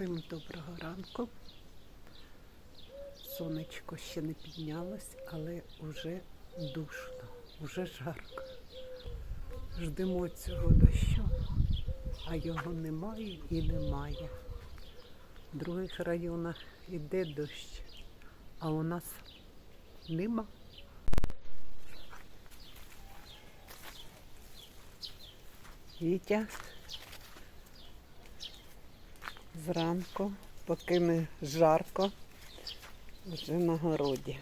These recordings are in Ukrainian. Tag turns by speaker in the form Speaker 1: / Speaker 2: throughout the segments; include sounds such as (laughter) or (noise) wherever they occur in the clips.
Speaker 1: Всім доброго ранку. Сонечко ще не піднялось, але вже душно, вже жарко. Ждемо цього дощу, а його немає і немає. В других районах іде дощ, а у нас нема. Вітя зранку, поки не жарко, вже на городі.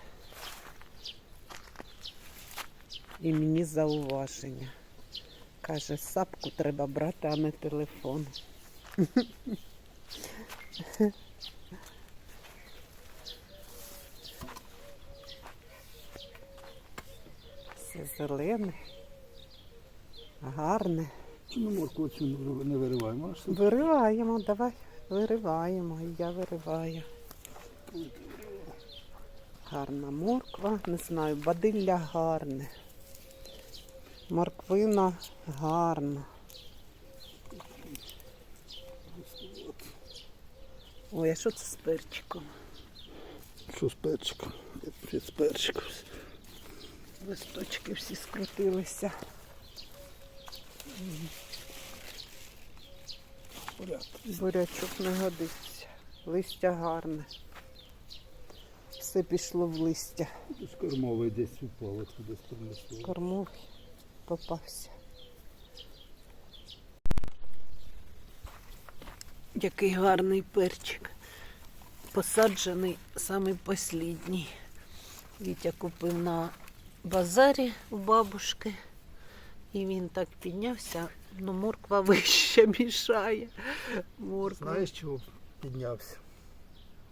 Speaker 1: І мені зауваження. Каже, сапку треба брати, а не телефон. Все зелене, гарне.
Speaker 2: Чому цю не не вириваємо?
Speaker 1: Вириваємо, давай, вириваємо, і я вириваю. Гарна морква, не знаю, бадилля гарне. Морквина гарна. Ой, а що це з перчиком?
Speaker 2: що з перчиком? Я з перчиком.
Speaker 1: Листочки всі скрутилися.
Speaker 2: Порядок.
Speaker 1: Бурячок не годиться. Листя гарне. Все пішло в листя.
Speaker 2: З кормовий десь упав, от десь принесло.
Speaker 1: Кормовий попався. Який гарний перчик. Посаджений самий послідній. Вітя купив на базарі у бабушки. І він так піднявся, ну морква (laughs) вище мішає. Морква.
Speaker 2: Знаєш, чого піднявся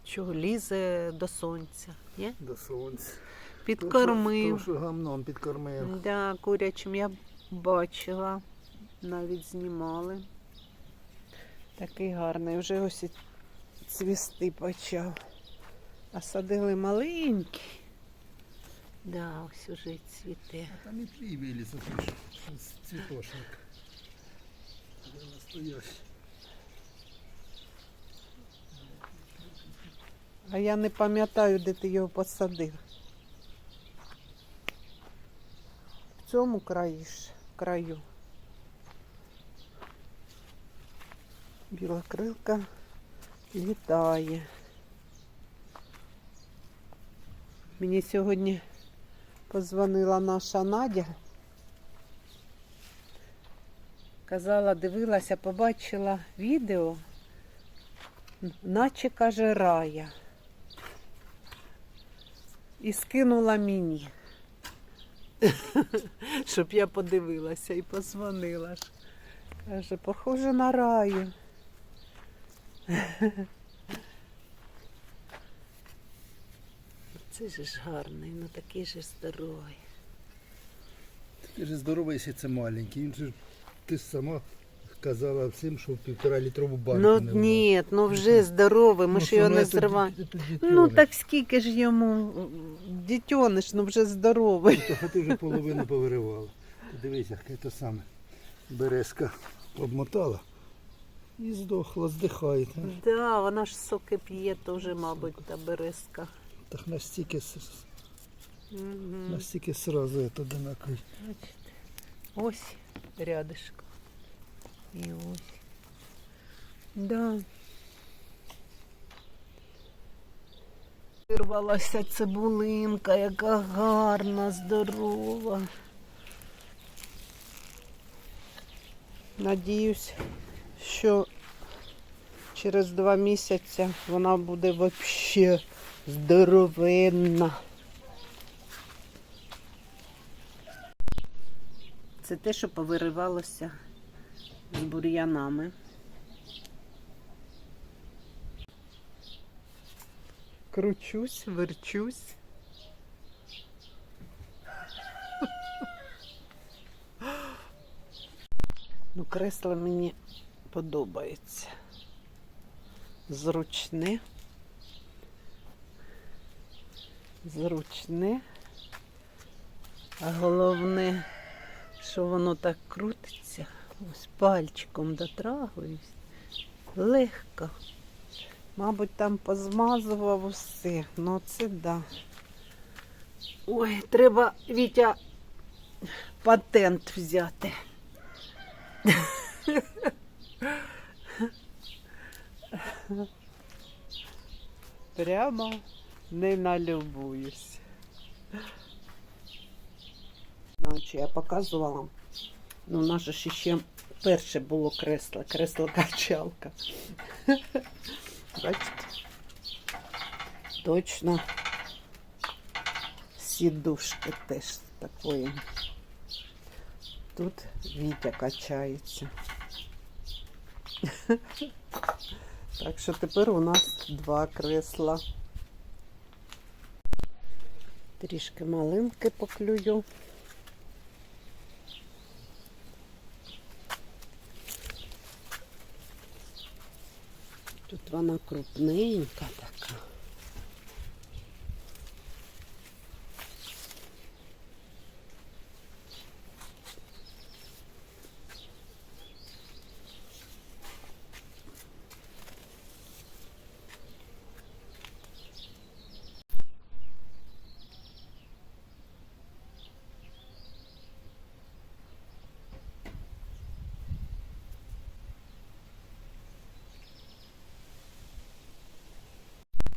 Speaker 1: Чого лізе до сонця? Є?
Speaker 2: до сонця?
Speaker 1: Підкормив.
Speaker 2: Тому що гамном підкормив.
Speaker 1: Да, курячим я бачила, навіть знімали. Такий гарний, вже ось і цвісти почав. А садили маленький. Да, ось уже цвіте.
Speaker 2: А там і твій виліз, а ти ж цвітошник.
Speaker 1: А я не пам'ятаю, де ти його посадив. В цьому краї краю. Білокрилка літає. Мені сьогодні позвонила наша Надя. Казала, дивилася, побачила відео, наче каже рая. І скинула мені. (laughs) Щоб я подивилася і позвонила. Каже, похоже на раю. Це ж гарний, ну такий же здоровий.
Speaker 2: Такий же здоровий, якщо це маленький. Він же, ти сама казала всім, що в півтора літрову банку
Speaker 1: Ну ні, ну вже здоровий, ми
Speaker 2: Ну,
Speaker 1: ж його не
Speaker 2: ну,
Speaker 1: зриваємо. Ну так скільки ж йому дітьониш, ну вже здоровий.
Speaker 2: А ти вже половину повиривала. Дивись, яке то саме. Березка обмотала і здохла, здихає. та.
Speaker 1: Да, вона ж соки п'є теж, мабуть, та березка.
Speaker 2: Так настільки,
Speaker 1: Мгм.
Speaker 2: настільки сразу одинаковий.
Speaker 1: Ось рядишком. І ось. Да. Вирвалася цибулинка, яка гарна, здорова. Надіюсь, що через два місяці вона буде взагалі здоровенна. Це те, що повиривалося з бур'янами. Кручусь, верчусь. Ну, кресло мені подобається. Зручне. Зручне. А головне, що воно так крутиться. Ось пальчиком дотрагуюсь. Легко. Мабуть, там позмазував усе. Ну це да. Ой, треба Вітя патент взяти. Прямо не налюбуюсь. Значить, я показувала. Ну, у нас же ще перше було кресло, кресло-качалка. (laughs) Бачите? Точно сідушки теж такої. Тут Вітя качається. (laughs) Так що тепер у нас два кресла. Трішки малинки поклюю. Тут вона крупненька така.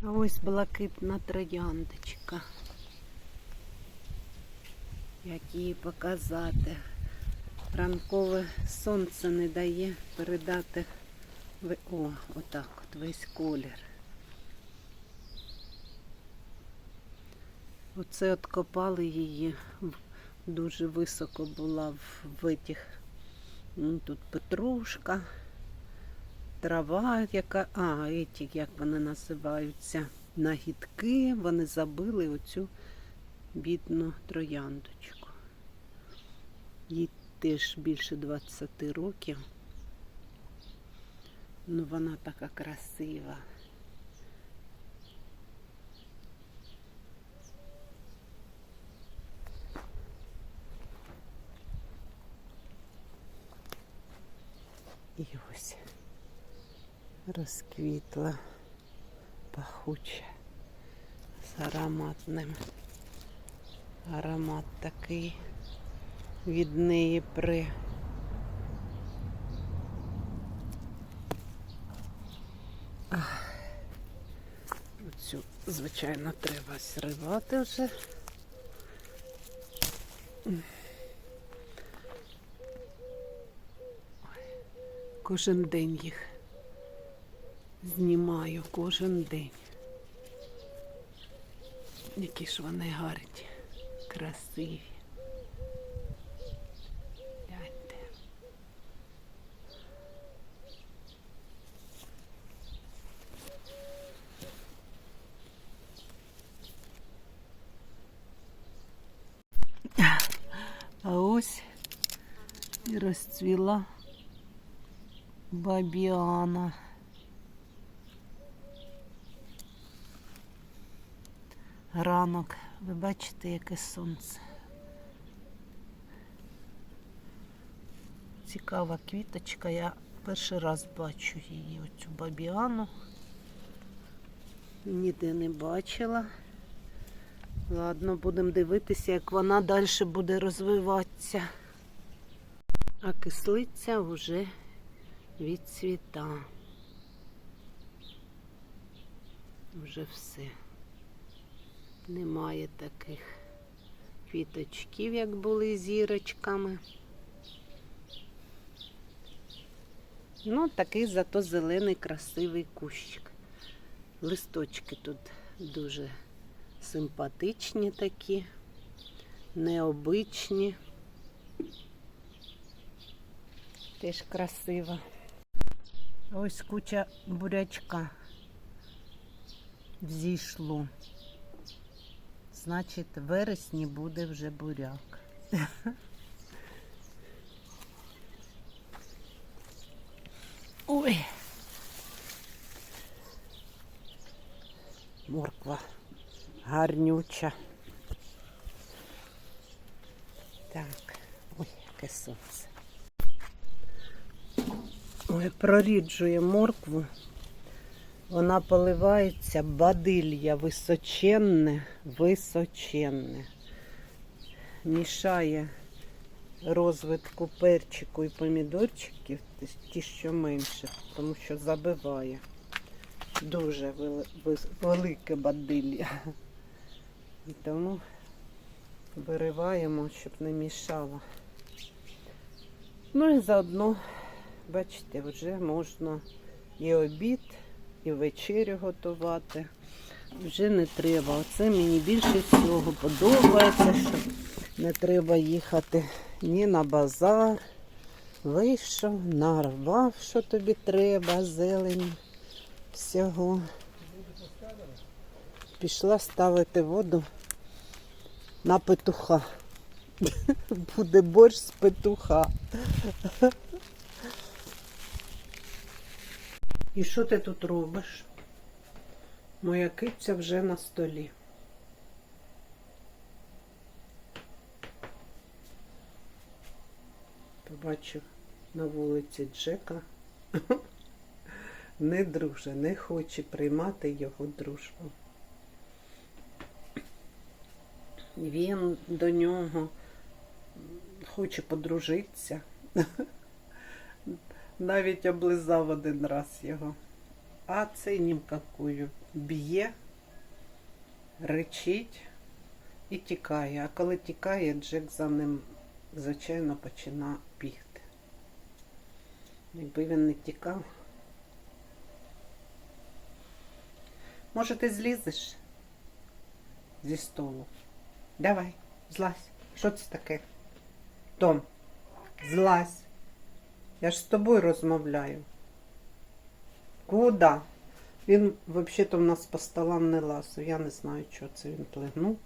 Speaker 1: А ось блакитна трояндочка. Як її показати. Ранкове сонце не дає передати. О, отак от весь колір. Оце от копали її. Дуже високо була в, в тут петрушка трава, яка. А, еті, як вони називаються, нагідки, вони забили оцю бідну трояндочку. Їй теж більше 20 років. Ну вона така красива. І ось розквітла пахуча з ароматним. Аромат такий від неї при. Оцю, звичайно, треба зривати вже. Кожен день їх знімаю кожен день. Які ж вони гарні, красиві. Гляньте. А ось і розцвіла бабіана. Ранок, ви бачите, яке сонце. Цікава квіточка, я перший раз бачу її, оцю бабіану. Ніде не бачила. Ладно, будемо дивитися, як вона далі буде розвиватися. А кислиця вже відцвіта. Вже все. Немає таких квіточків, як були зірочками. Ну, такий зато зелений красивий кущик. Листочки тут дуже симпатичні такі, необичні. Теж красиво. Ось куча бурячка взійшло. Значить, в вересні буде вже буряк. Ой. Морква гарнюча. Так, ой, яке сонце. Ой, проріджує моркву. Вона поливається бадилля височенне, височенне. Мішає розвитку перчику і помідорчиків, ті, що менше, тому що забиває. Дуже велике бадилля. І тому вириваємо, щоб не мішало. Ну і заодно, бачите, вже можна і обід, і вечерю готувати. Вже не треба. Оце мені більше всього подобається, що не треба їхати ні на базар. Вийшов, нарвав, що тобі треба, зелень всього. Пішла ставити воду на петуха. (laughs) Буде борщ з петуха. І що ти тут робиш? Моя киця вже на столі. Побачив на вулиці Джека. (laughs) Не друже, не хоче приймати його дружбу. Він до нього хоче подружитися. (laughs) Навіть облизав один раз його. А цей нім какую б'є, речить і тікає. А коли тікає, Джек за ним, звичайно, починає бігти. Якби він не тікав. Може, ти злізеш зі столу? Давай, злазь. Що це таке? Том, злазь. Я ж з тобою розмовляю. Куда? Він взагалі-то в нас по столам не лазив. Я не знаю, чого це він плигнув.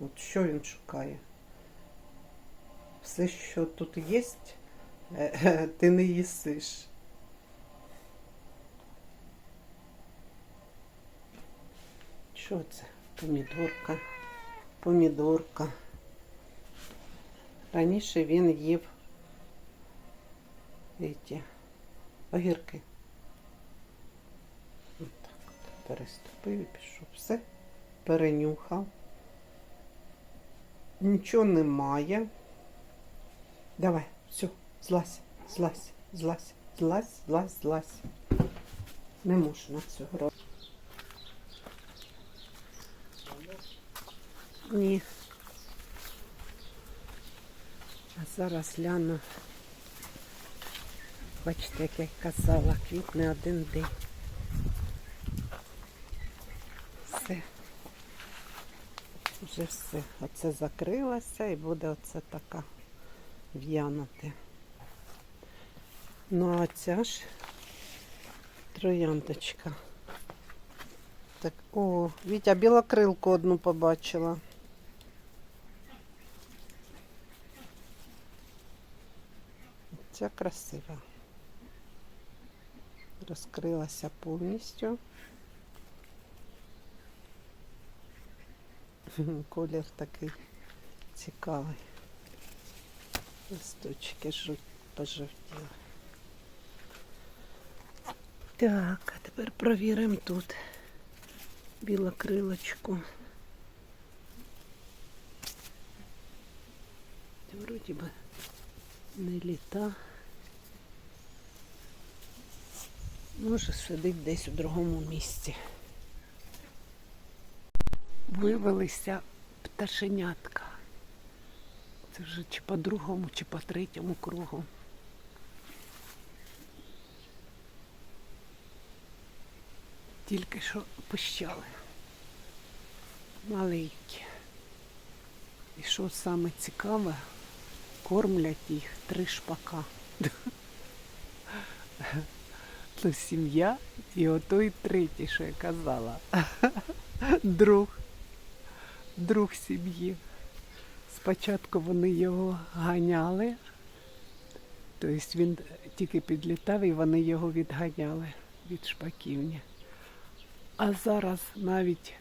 Speaker 1: От що він шукає? Все, що тут є, ти не їсиш. Що це? Помідорка. Помідорка. Раніше він їв ці огірки. От переступив і пішов. Все, перенюхав. Нічого немає. Давай, все, злазь, злазь, злазь, злазь, злазь, злазь. Не можна цього робити. Ні. А зараз гляну. Бачите, як я казала, квітне один день. Все. Вже все. Оце закрилося і буде оце така в'янути. Ну а ця ж трояндочка. Так, о, Вітя, білокрилку одну побачила. Ця красива. Розкрилася повністю. (laughs) Колір такий цікавий. Листочки жуть, пожовтіли. Так, а тепер провіримо тут білокрилочку. Вроді би не літа. Може сидить десь у другому місці. Вивелися пташенятка. Це вже чи по другому, чи по третьому кругу. Тільки що пищали. Маленькі. І що саме цікаве, кормлять їх три шпака. То сім'я і отой третій, що я казала. Друг. Друг сім'ї. Спочатку вони його ганяли, тобто він тільки підлітав і вони його відганяли від шпаківні. А зараз навіть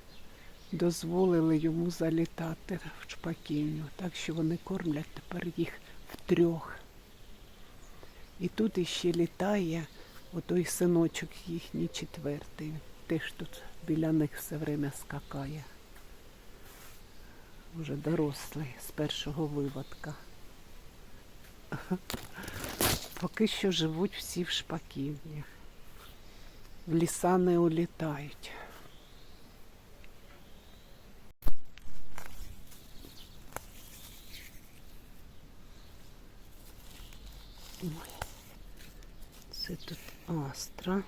Speaker 1: дозволили йому залітати в шпаківню, так що вони кормлять тепер їх втрьох. І тут іще літає отой синочок їхній четвертий. Теж тут біля них все время скакає. Уже дорослий з першого виводка. (laughs) Поки що живуть всі в шпаківні. В ліса не улітають. Це тут астра.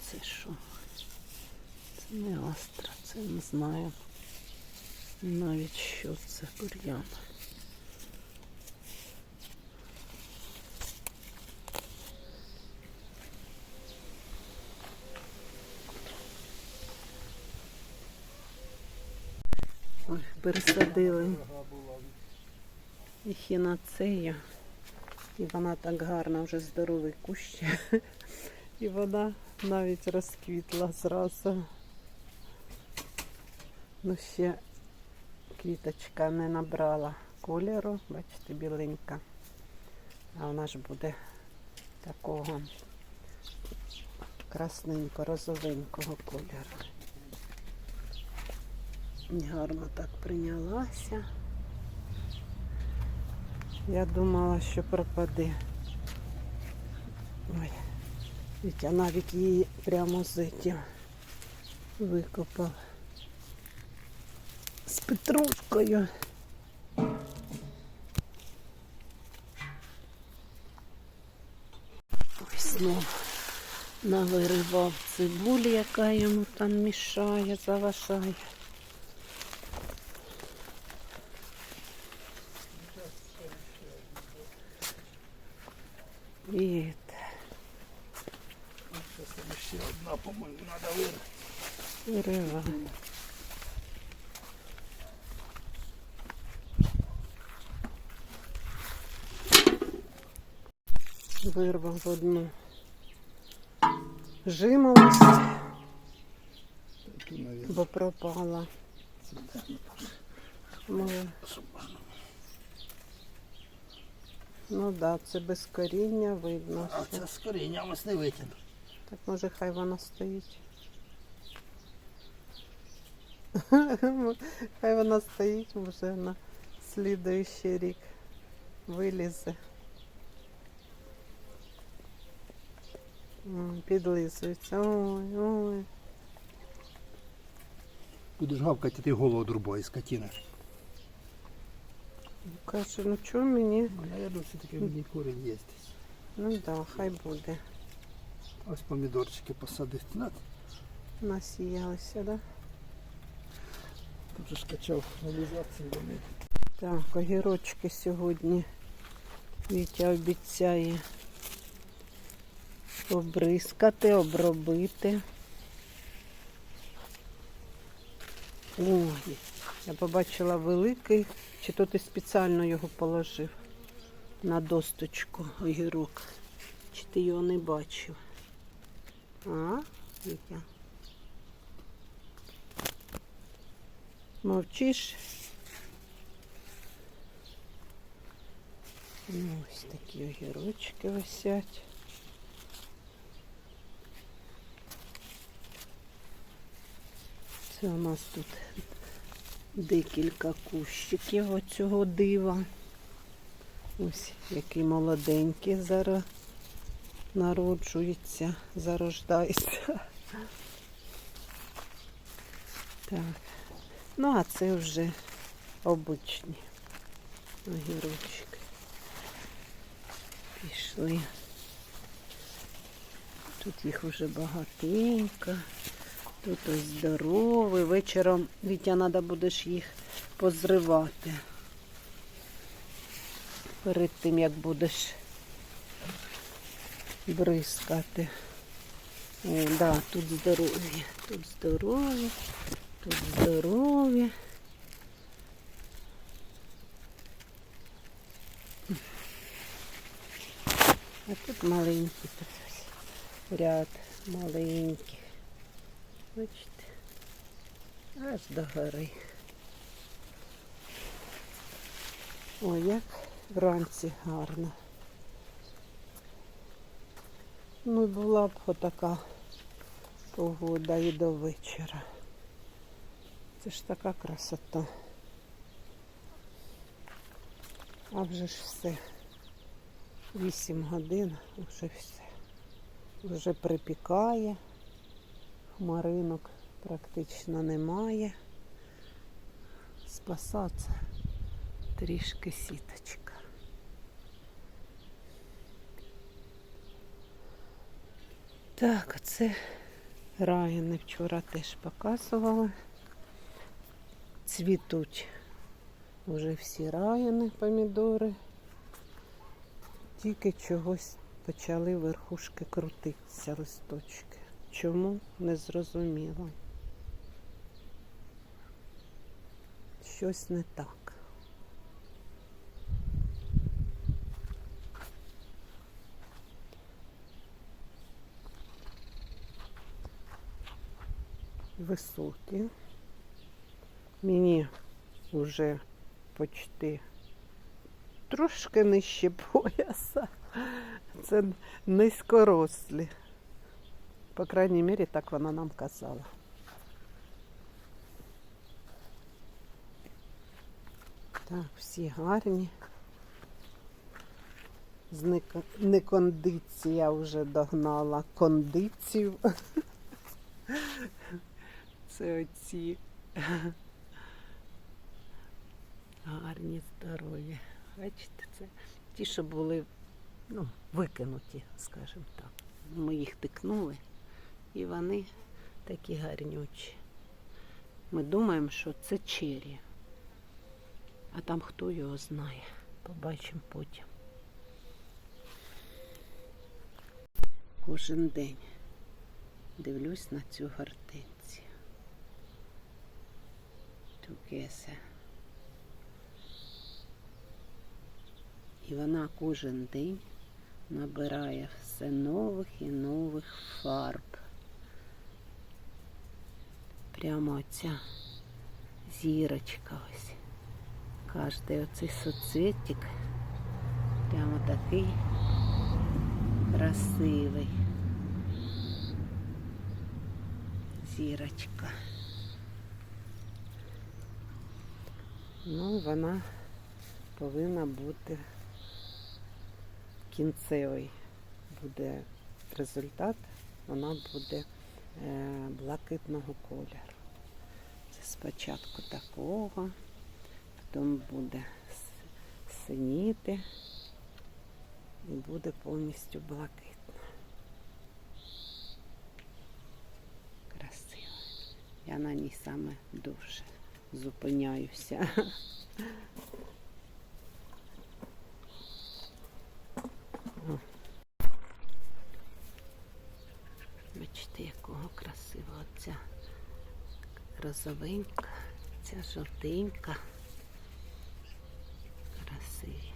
Speaker 1: Це що? Це не астра, це не знаю навіть що це бур'ян. Ой, пересадили ехінацею. І вона так гарна, вже здоровий кущ. І вона навіть розквітла зразу. Ну, ще квіточка не набрала кольору, бачите, біленька. А вона ж буде такого красненько-розовенького кольору. Гарно так прийнялася. Я думала, що пропаде. Ой, Вітя навіть її прямо з этим викопав. З петрушкою. Ой, знов навиривав цибулі, яка йому там мішає, заважає. І
Speaker 2: Це ще одна, по-моєму, треба вирити.
Speaker 1: виривав. Вирвав одну. Жимолость, бо пропала. Може,
Speaker 2: щоб
Speaker 1: ну да, це без коріння видно.
Speaker 2: А
Speaker 1: що.
Speaker 2: це з корінням ось не витягну.
Speaker 1: Так може хай вона стоїть. Хай вона стоїть вже на слідуючий рік. Вилізе. М, Підлизується. Ой, ой.
Speaker 2: Будеш гавкати, ти голову одрубай, скотина.
Speaker 1: Каже, ну чого мені?
Speaker 2: Ну, наверное, все-таки в ній корінь є.
Speaker 1: Ну да, хай буде.
Speaker 2: Ось помідорчики посадити. Надо.
Speaker 1: Насіялися, да?
Speaker 2: Тут же ж качав реалізацію вони.
Speaker 1: Так, огірочки сьогодні Вітя обіцяє обрискати, обробити. Ой, я побачила великий, чи то ти спеціально його положив на досточку огірок. Чи ти його не бачив? А, Вітя? Мовчиш? Ну, ось такі огірочки висять. Це у нас тут декілька кущиків оцього дива. Ось який молоденький зараз народжується, зарождається. Так. Ну, а це вже обичні огірочки. Пішли. Тут їх вже багатенько. Тут ось здоровий. Вечором Вітя треба будеш їх позривати. Перед тим як будеш бризкати. О, да, тут здорові. Тут здорові. Тут здорові. А тут маленькі тут ряд маленьких. Бачите? Аж до гори. Ой, як вранці гарно. Ну, була б отака погода і до вечора. Це ж така красота. А вже ж все. Вісім годин, вже все. Вже припікає. Хмаринок практично немає. Спасаться трішки сіточка. Так, це раяни вчора теж показувала. Цвітуть вже всі раяни, помідори. Тільки чогось почали верхушки крутитися листочки. Чому не зрозуміло. Щось не так. Високі. Мені вже почти трошки нижче пояса. Це низькорослі. По крайній мірі, так вона нам казала. Так, всі гарні. З неко- некондиція вже догнала кондицію. (laughs) Це оці гарні, здорові. Бачите, це ті, що були ну, викинуті, скажімо так. Ми їх тикнули, і вони такі гарнючі. Ми думаємо, що це чері. А там хто його знає. Побачимо потім. Кожен день дивлюсь на цю гортензію. Тугеса. І вона кожен день набирає все нових і нових фарб. Прямо оця зірочка ось. Кожний оцей соцвітик прямо такий красивий. Зірочка. Ну, вона повинна бути кінцевий. Буде результат, вона буде е, блакитного кольору. Спочатку такого, потім буде синіти і буде повністю блакитна. Красиво. Я на ній саме дуже зупиняюся. Бачите, якого красивого ця розовенька, ця жовтенька. Красиві.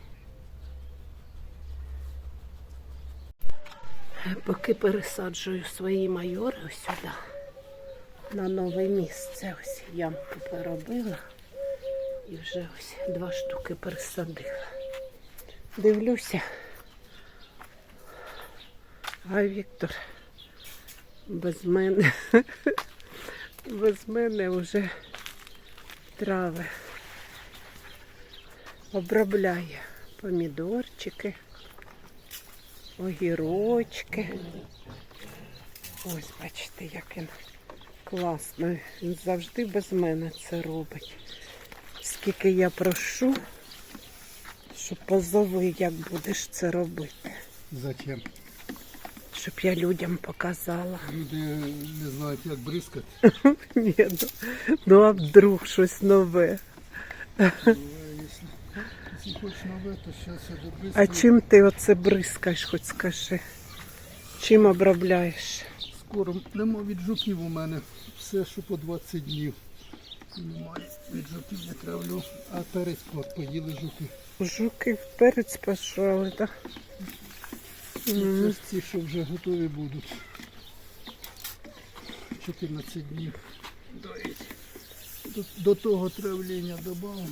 Speaker 1: Поки пересаджую свої майори ось сюди, на нове місце. Ось ямку поробила і вже ось два штуки пересадила. Дивлюся. А Віктор без мене, (laughs) без мене вже трави обробляє помідорчики, огірочки. Ось бачите, як він класно. Він завжди без мене це робить. Скільки я прошу, що позови, як будеш це робити.
Speaker 2: Зачем?
Speaker 1: Щоб я людям показала.
Speaker 2: Люди не знають, як бризкати. (laughs)
Speaker 1: Ні, ну, ну а вдруг щось нове.
Speaker 2: Якщо, якщо хочеш нове, то зараз я
Speaker 1: А чим ти оце бризкаєш, хоч скажи? Чим обробляєш?
Speaker 2: Скоро нема від жуків у мене. Все, що по 20 днів. Немає від жуків я травлю. А перець поїли жуки.
Speaker 1: Жуки в перець пошли, так?
Speaker 2: Це ці, що вже готові будуть. 14 днів. До, до того травлення додамо.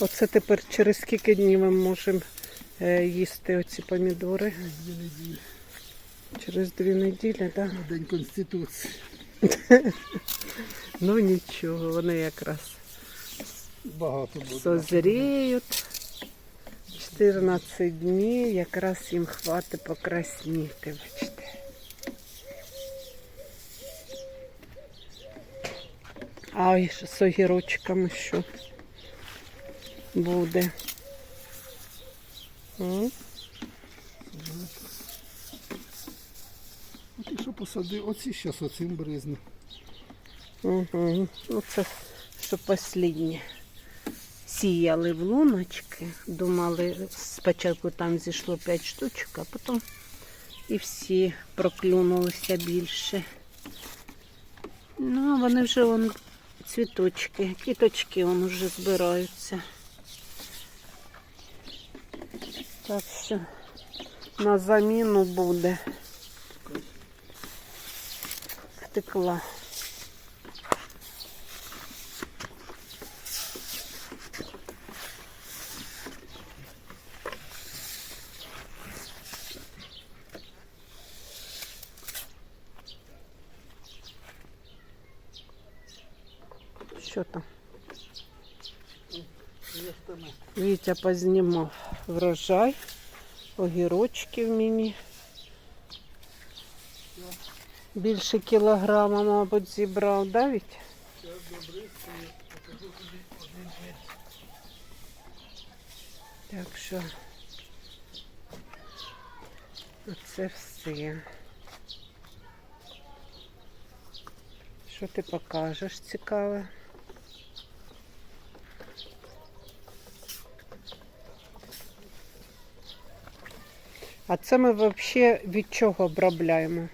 Speaker 1: Оце тепер через скільки днів ми можемо е, їсти оці помідори
Speaker 2: Дві неділі.
Speaker 1: через дві неділі, так? Да?
Speaker 2: День Конституції. (laughs)
Speaker 1: Ну нічого, вони якраз
Speaker 2: Багато
Speaker 1: созріють. 14 днів, якраз їм хватить покрасніти, бачите. А з огірочками що буде. М?
Speaker 2: Ну, Ти що посадив? Оці зараз оцим бризну.
Speaker 1: Угу. Ну, це що останнє. Сіяли в луночки, думали, спочатку там зійшло 5 штучок, а потім і всі проклюнулися більше. Ну, а вони вже вон цвіточки, квіточки вон вже збираються. Так що на заміну буде. Втекла. Що там? Вітя познімав врожай, огірочків мені. Більше кілограма, мабуть, зібрав, да, Вітя? Так що оце все. Що ти покажеш цікаве? А це ми взагалі від чого обробляємо?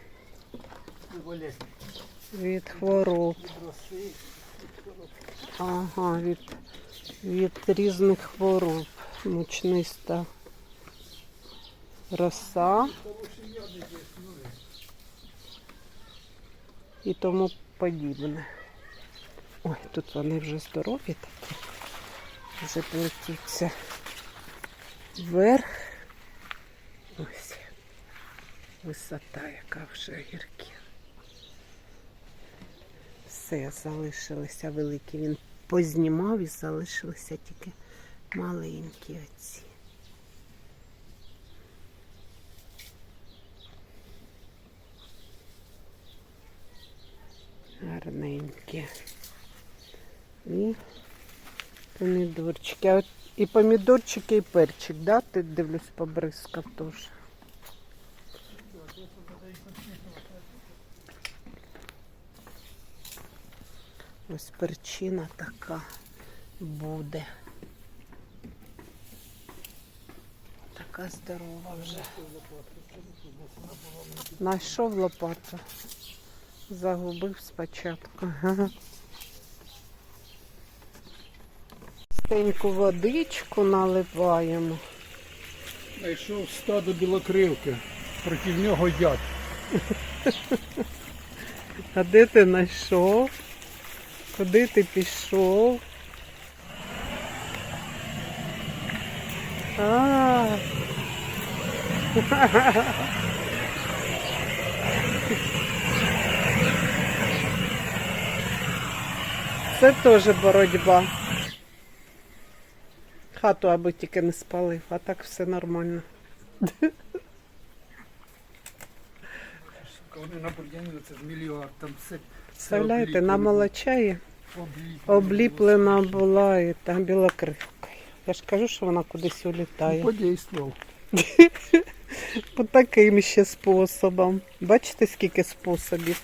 Speaker 1: Від хвороб. Ага, від, від різних хвороб. Мучниста роса. І тому подібне. Ой, тут вони вже здорові такі. Вже плетіться вверх. Ось. Висота, яка вже гірки. Все, залишилися великі. Він познімав і залишилися тільки маленькі оці. Гарненькі. І помідорчики. І помідорчики, і перчик, да? Ти дивлюсь, побризкав теж. Ось перчина така буде. Така здорова вже. Найшов лопату. Загубив спочатку. (laughs) Ага. Водичку наливаємо.
Speaker 2: Знайшов стадо білокривки. Проти нього яд. (laughs)
Speaker 1: А де ти знайшов? Куди ти пішов? А. (laughs) Це теж боротьба. Хату аби тільки не спалив, а так все нормально.
Speaker 2: Вони на Бур'яні це ж мільярд, там все.
Speaker 1: Представляєте, на молочаї обліплена була і там білокривкою. Я ж кажу, що вона кудись улітає.
Speaker 2: Подействував. (laughs)
Speaker 1: По таким ще способом. Бачите, скільки способів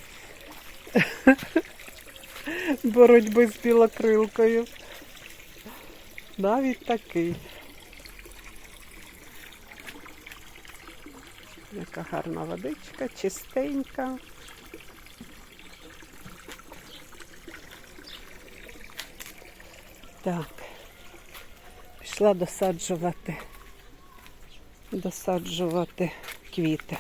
Speaker 1: (laughs) боротьби з білокрилкою. Навіть такий. Яка гарна водичка, чистенька. Так, пішла досаджувати, досаджувати квіти.